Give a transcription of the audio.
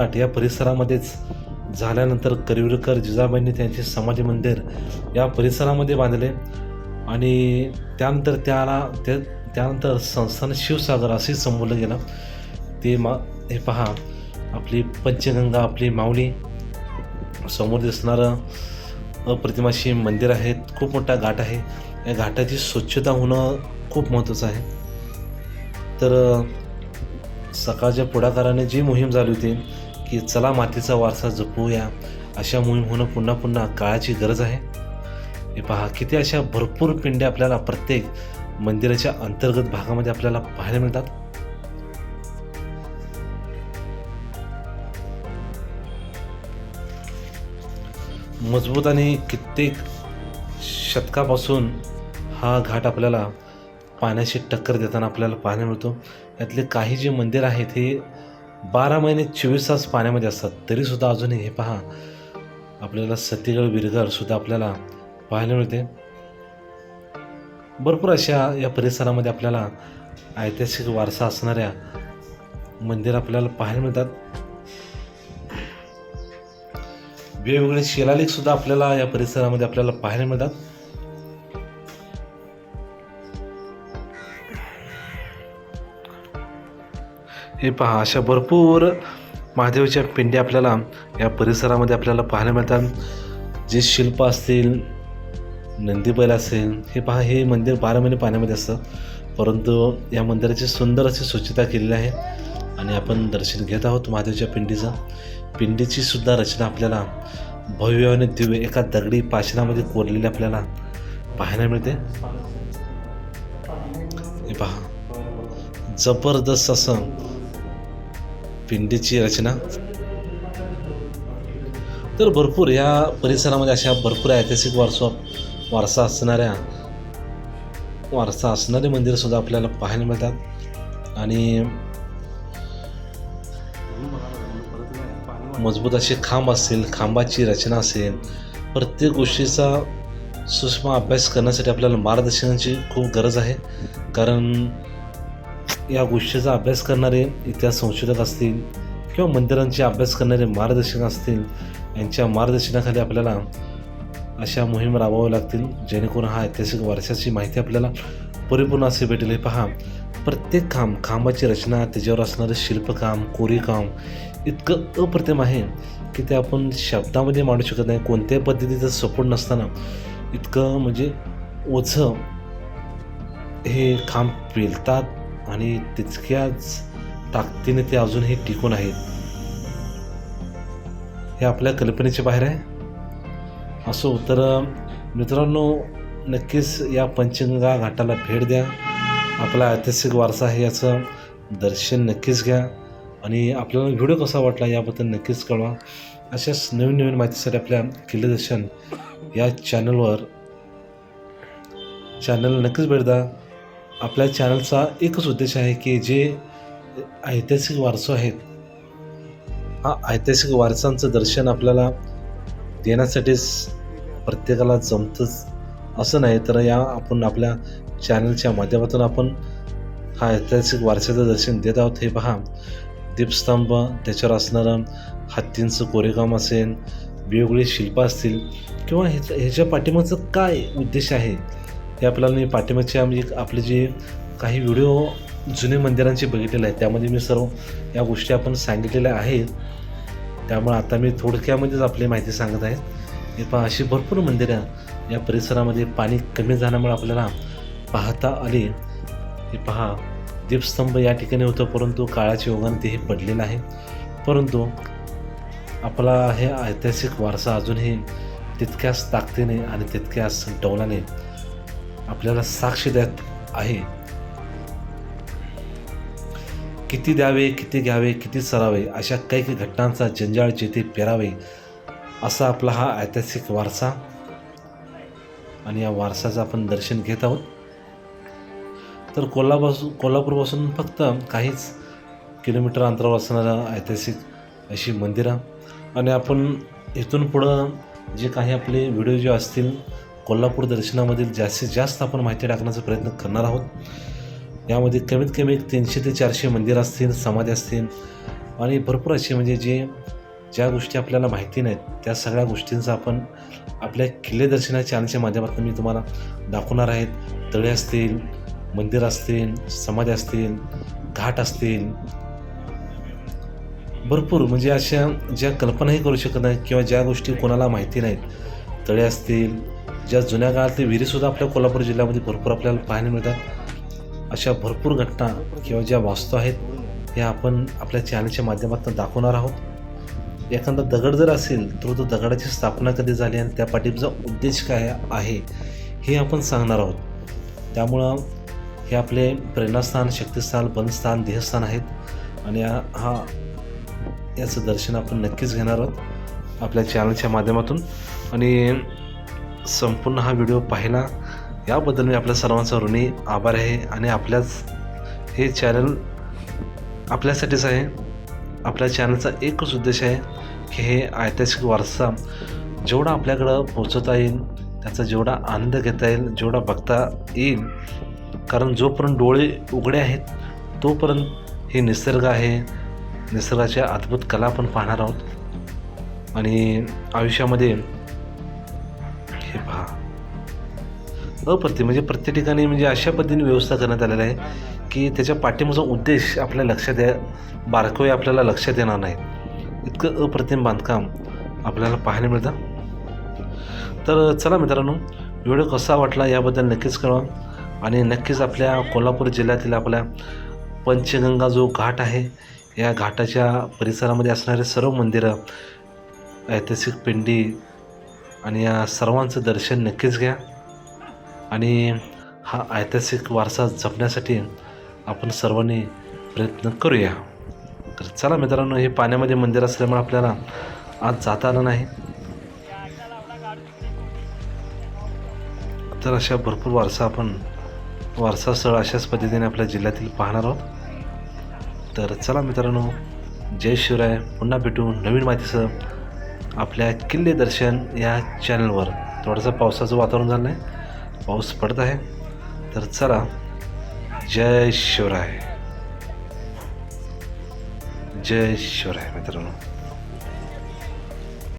आठ या परिसरामध्येच झाल्यानंतर करवीरकर जिजाबाईंनी त्यांचे समाधी मंदिर या परिसरामध्ये बांधले. आणि त्यानंतर त्याला ते त्यानंतर संस्थान शिवसागर असे संबोधलं गेलं. ते मा हे पहा आपली पंचगंगा आपली माऊली समोर दिसणारं अप्रतिमाशी मंदिर आहे. खूप मोठा घाट आहे. या घाटाची स्वच्छता होणं खूप महत्त्वाचं आहे. तर सकाळच्या पुढाकाराने जी मोहीम झाली होती की चला मातीचा वारसा जपूया. अशा मोहीम होणं पुन्हा पुन्हा काळाची गरज आहे. हे पहा किती अशा भरपूर पिंड्या आपल्याला प्रत्येक मंदिराच्या अंतर्गत भागामध्ये आपल्याला पाहायला मिळतात. मजबूत आणि कित्येक शतकापासून हा घाट आपल्याला पाण्याशी टक्कर देताना आपल्याला पाहायला मिळतो. यातले काही जे मंदिर आहेत हे बारा महिने चोवीस तास पाण्यामध्ये असतात तरीसुद्धा अजूनही हे पहा आपल्याला सतीगड विरगड सुद्धा आपल्याला पाहायला मिळते. भरपूर अशा या परिसरामध्ये आपल्याला ऐतिहासिक वारसा असणाऱ्या मंदिर आपल्याला पाहायला मिळतात. वेगवेगळे शिलालेख सुद्धा आपल्याला या परिसरामध्ये आपल्याला पाहायला मिळतात. हे पहा अशा भरपूर महादेवाच्या पिंड्या आपल्याला या परिसरामध्ये आपल्याला पाहायला मिळतात. जे शिल्प असतील नंदीबैल असेल हे पहा हे मंदिर बारा महिने पाण्यामध्ये असतं. परंतु या मंदिराची सुंदर अशी स्वच्छता केलेली आहे आणि आपण दर्शन घेत आहोत महादेवच्या पिंडीचं. पिंडीची सुद्धा रचना आपल्याला भव्य आणि दिव्य एका दगडी पाषाणामध्ये कोरलेली आपल्याला पाहायला मिळते. हे पहा जबरदस्त असं पिंडीची रचना. तर भरपूर या परिसरामध्ये अशा भरपूर ऐतिहासिक वारसा वारसा असणाऱ्या वारसा असणारे मंदिरंसुद्धा आपल्याला पाहायला मिळतात. आणि मजबूत असे खांब असेल खांबाची रचना असेल प्रत्येक गोष्टीचा सूक्ष्म अभ्यास करण्यासाठी आपल्याला मार्गदर्शनाची खूप गरज आहे. कारण या गोष्टीचा अभ्यास करणारे इतिहास संशोधक असतील किंवा मंदिरांचे अभ्यास करणारे मार्गदर्शक असतील यांच्या मार्गदर्शनाखाली आपल्याला अशा मोहीम राबवाव्या लागतील जेणेकरून हा ऐतिहासिक वारशाची माहिती आपल्याला परिपूर्ण असे भेटेल. हे पहा प्रत्येक खांब खांबाची रचना त्याच्यावर असणारं शिल्पकाम कोरीकाम इतकं अप्रतिम आहे की ते आपण शब्दामध्ये मांडू शकत नाही. कोणत्याही पद्धतीचं सपोर्ट नसताना इतकं म्हणजे ओझं हे खांब पेलतात आणि तितक्याच ताकदीने ते अजूनही टिकून आहेत. हे आपल्या कल्पनेच्या बाहेर आहे. असो तर मित्रांनो नक्कीच या पंचगंगा घाटाला भेट द्या. आपला ऐतिहासिक वारसा आहे याचं दर्शन नक्कीच घ्या. आणि आपल्याला व्हिडिओ कसा वाटला याबद्दल नक्कीच कळवा. अशाच नवीन नवीन माहितीसाठी आपल्या किल्ले दर्शन या चॅनलवर चॅनल नक्कीच भेट द्या. आपल्या चॅनलचा एकच उद्देश आहे की जे ऐतिहासिक वारसा आहेत हा ऐतिहासिक वारसांचं दर्शन आपल्याला देण्यासाठीच प्रत्येकाला जमतंच असं नाही. तर या आपण आपल्या चॅनलच्या माध्यमातून आपण हा ऐतिहासिक वारशाचं दर्शन देत आहोत. हे पहा दीपस्तंभ त्याच्यावर असणारं हत्तींचं कोरेकाम असेल वेगवेगळी शिल्प असतील किंवा ह्याच्या ह्याच्या पाठिंबाचं काय उद्देश आहे? हे आपल्याला मी पाठीमागच्या म्हणजे आपले जे काही व्हिडिओ जुने मंदिरांचे बघितलेले आहेत त्यामध्ये मी सर्व या गोष्टी आपण सांगितलेल्या आहेत. त्यामुळे आता मी थोडक्यामध्येच आपली माहिती सांगत आहे. हे पहा अशी भरपूर मंदिरं या परिसरामध्ये पाणी कमी झाल्यामुळे आपल्याला पाहता आले. हे पहा दीपस्तंभ या ठिकाणी होतं परंतु काळाच्या योगाने तेही पडलेलं आहे. परंतु आपला हे ऐतिहासिक वारसा अजूनही तितक्याच ताकदीने आणि तितक्याच डौलाने आपल्याला साक्ष देत आहे. किती द्यावे किती घ्यावे किती सरावे अशा काही काही घटनांचा जंजाळ जेथे पेरावे असा आपला हा ऐतिहासिक वारसा. आणि या वारसाचं आपण दर्शन घेत आहोत. तर कोल्हापासून कोल्हापूरपासून फक्त काहीच किलोमीटर अंतरावर असणारं ऐतिहासिक अशी मंदिरं. आणि आपण इथून पुढं जे काही आपले व्हिडिओ जे असतील कोल्हापूर दर्शनामधील जास्तीत जास्त आपण माहिती टाकण्याचा प्रयत्न करणार आहोत. यामध्ये कमीत कमी एक तीनशे ते चारशे मंदिर असतील समाधी असतील आणि भरपूर असे म्हणजे जे ज्या गोष्टी आपल्याला माहिती नाहीत त्या सगळ्या गोष्टींचा आपण आपल्या किल्ले दर्शनाच्या चॅनलच्या माध्यमातून मी तुम्हाला दाखवणार आहेत. तळे असतील मंदिर असतील समाधी असतील घाट असतील. भरपूर म्हणजे अशा ज्या कल्पनाही करू शकत नाही किंवा ज्या गोष्टी कोणाला माहिती नाहीत तळे असतील ज्या जुन्या काळातल्या विहिरीसुद्धा आपल्या कोल्हापूर जिल्ह्यामध्ये भरपूर आपल्याला पाहायला मिळतात. अशा भरपूर घटना किंवा ज्या वास्तू आहेत या आपण आपल्या चॅनलच्या माध्यमातून दाखवणार आहोत. एखादा दगड जर असेल तर तो दगडाची स्थापना कधी झाली आणि त्या पाठीचा उद्देश काय आहे हे आपण सांगणार आहोत. त्यामुळं हे आपले प्रेरणास्थान शक्तिस्थान बलस्थान देहस्थान आहेत. आणि हा याचं दर्शन आपण नक्कीच घेणार आहोत आपल्या चॅनलच्या माध्यमातून. आणि संपूर्ण हा व्हिडिओ पाहिला. याबद्दल मी आपल्या सर्वांचा ऋणी आभार आहे आणि आपल्याच हे चॅनल आपल्यासाठीच आहे. आपल्या चॅनलचा एकच उद्देश आहे की हे ऐतिहासिक वारसा जेवढा आपल्याकडं पोचवता येईल त्याचा जेवढा आनंद घेता येईल जेवढा बघता येईल कारण जोपर्यंत डोळे उघडे आहेत तोपर्यंत हे निसर्ग आहे. निसर्गाच्या अद्भुत कला आपण पाहणार आहोत. आणि आयुष्यामध्ये अप्रतिम म्हणजे प्रत्येक ठिकाणी म्हणजे अशा पद्धतीने व्यवस्था करण्यात आलेला आहे की त्याच्या पाठीमागचा उद्देश आपल्या लक्षात या बारकावे आपल्याला लक्षात येणार नाही. इतकं अप्रतिम बांधकाम आपल्याला पाहायला मिळतं. तर चला मित्रांनो व्हिडिओ कसा वाटला याबद्दल नक्कीच कळवा आणि नक्कीच आपल्या कोल्हापूर जिल्ह्यातील आपल्या पंचगंगा जो घाट आहे या घाटाच्या परिसरामध्ये असणारे सर्व मंदिरं ऐतिहासिक पिंडी आणि या सर्वांचं दर्शन नक्कीच घ्या. आणि हा ऐतिहासिक वारसा जपण्यासाठी आपण सर्वांनी प्रयत्न करूया. तर चला मित्रांनो हे पाण्यामध्ये मंदिर असल्यामुळे आपल्याला आज जाता आलं नाही. तर अशा भरपूर वारसा आपण वारसा स्थळ अशाच पद्धतीने आपल्या जिल्ह्यातील पाहणार आहोत. तर चला मित्रांनो जय शिवराय. पुन्हा भेटू नवीन माहितीसह आपल्या किल्ले दर्शन या चॅनलवर थोडंसं पावसाचं वातावरण झालं आहे पाऊस पडत आहे. तर चला जय शिवराय. जय शिवराय मित्रांनो.